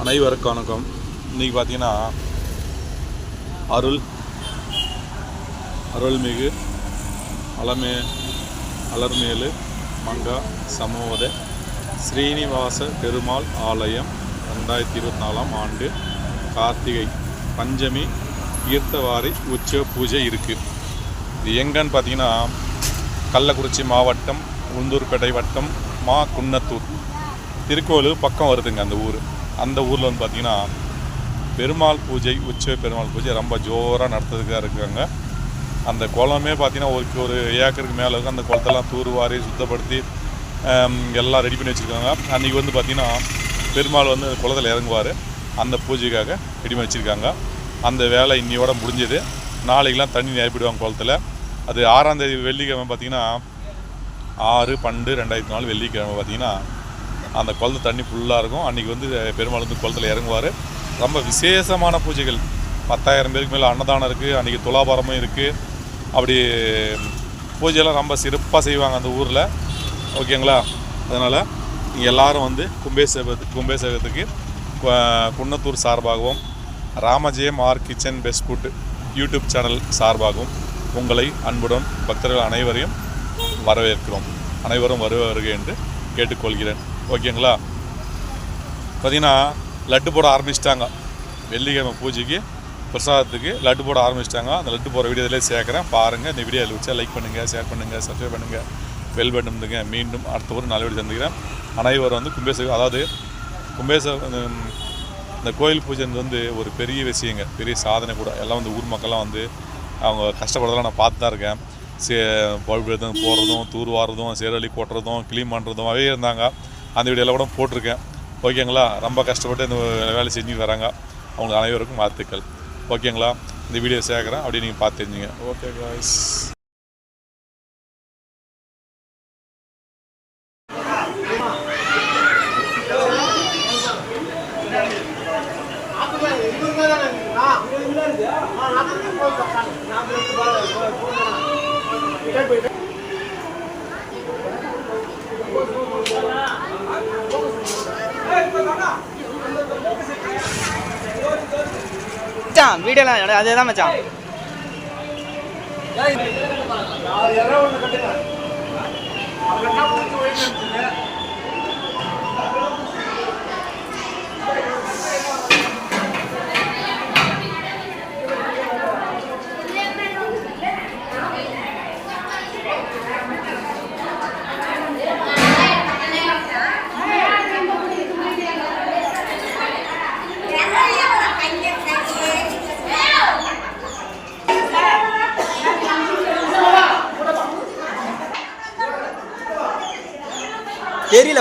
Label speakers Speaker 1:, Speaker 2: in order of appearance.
Speaker 1: அனைவருக்கும் வணக்கம். இன்றைக்கி பார்த்தீங்கன்னா அருள் அருள்மிகு அலமே அலர்மேலு மங்கா சமோத ஸ்ரீனிவாச பெருமாள் ஆலயம் ரெண்டாயிரத்தி இருபத்தி நாலாம் ஆண்டு கார்த்திகை பஞ்சமி தீர்த்தவாரி உச்ச பூஜை இருக்குது இது எங்கன்னு பார்த்தீங்கன்னா கள்ளக்குறிச்சி மாவட்டம் உந்தூர்பேட்டை வட்டம் மா குன்னத்தூர். திருக்கோவிலூர் பக்கம் வருதுங்க அந்த ஊர். அந்த ஊரில் வந்து பார்த்தீங்கன்னா பெருமாள் பூஜை உச்ச பெருமாள் பூஜை ரொம்ப ஜோராக நடத்துறதுக்காக இருக்காங்க. அந்த குளமே பார்த்திங்கன்னா ஒரு ஒரு ஏக்கருக்கு மேலே இருக்கும் அந்த குளத்தெல்லாம் தூர்வாரி சுத்தப்படுத்தி எல்லாம் ரெடி பண்ணி வச்சுருக்காங்க. அன்றைக்கி வந்து பார்த்திங்கன்னா பெருமாள் வந்து குளத்தில் இறங்குவார். அந்த பூஜைக்காக ரெடி பண்ணி வச்சுருக்காங்க. அந்த வேலை இன்னையோட முடிஞ்சது. நாளைக்கெலாம் தண்ணி நிரப்பிடுவாங்க குளத்தில். அது ஆறாம் தேதி வெள்ளிக்கிழமை பார்த்திங்கன்னா ஆறு பன்னெண்டு ரெண்டாயிரத்தி நாலு வெள்ளிக்கிழமை பார்த்தீங்கன்னா அந்த குளத்து தண்ணி ஃபுல்லாக இருக்கும். அன்றைக்கி வந்து பெருமாள் வந்து குளத்தில் இறங்குவார். ரொம்ப விசேஷமான பூஜைகள். பத்தாயிரம் பேருக்கு மேலே அன்னதானம் இருக்குது அன்றைக்கி துலாபாரமும் இருக்குது அப்படி பூஜையெல்லாம் ரொம்ப சிறப்பாக செய்வாங்க அந்த ஊரில். ஓகேங்களா? அதனால் நீங்கள் எல்லாரும் வந்து கும்பேசகத்துக்கு கும்பேசகத்துக்கு குன்னத்தூர் சார்பாகவும் Ramajayam R kitchen best food YouTube channel சார்பாகவும் உங்களை அன்புடன் பக்தர்கள் அனைவரையும் வரவேற்கிறோம். அனைவரும் வருவார்கள் என்று கேட்டுக்கொள்கிறேன். ஓகேங்களா? பார்த்தீங்கன்னா லட்டு போட ஆரம்பிச்சிட்டாங்க. வெள்ளிக்கிழமை பூஜைக்கு பிரசாதத்துக்கு லட்டு போட ஆரம்பிச்சிட்டாங்க. அந்த லட்டு போகிற வீடியோ சேர்க்குறேன். பாருங்கள் இந்த வீடியோ வச்சா லைக் பண்ணுங்கள் ஷேர் பண்ணுங்கள் சப்ஸ்கிரைப் பண்ணுங்கள் வெல் பட்டன் பண்ணுங்க மீண்டும் அடுத்த ஒரு நல்ல வீடியோ சந்திக்கிறேன். அனைவரும் வந்து கும்பேச அதாவது கும்பேச இந்த கோயில் பூஜை வந்து ஒரு பெரிய விஷயங்க. பெரிய சாதனை கூட. எல்லாம் வந்து ஊர் மக்கள்லாம் வந்து அவங்க கஷ்டப்படுறதெல்லாம் நான் பார்த்து தான் இருக்கேன். சே பழுப்பு போடுறதும் தூர் வாடுறதும் சேரலி கொட்டுறதும் க்ளீன் பண்ணுறதும் அவே இருந்தாங்க. அந்த வீடியோலாம் கூட போட்டிருக்கேன். ஓகேங்களா? ரொம்ப கஷ்டப்பட்டு இந்த வேலை செஞ்சுட்டு வராங்க. அவங்க அனைவருக்கும் வாழ்த்துக்கள். ஓகேங்களா? இந்த வீடியோ சேர்க்குறேன் அப்படியே நீங்கள் பார்த்து தெரிஞ்சுங்க. ஓகே காய்ஸ்
Speaker 2: மச்சான் வீடியோலாம் அதே தான் மச்சான் தெரியல.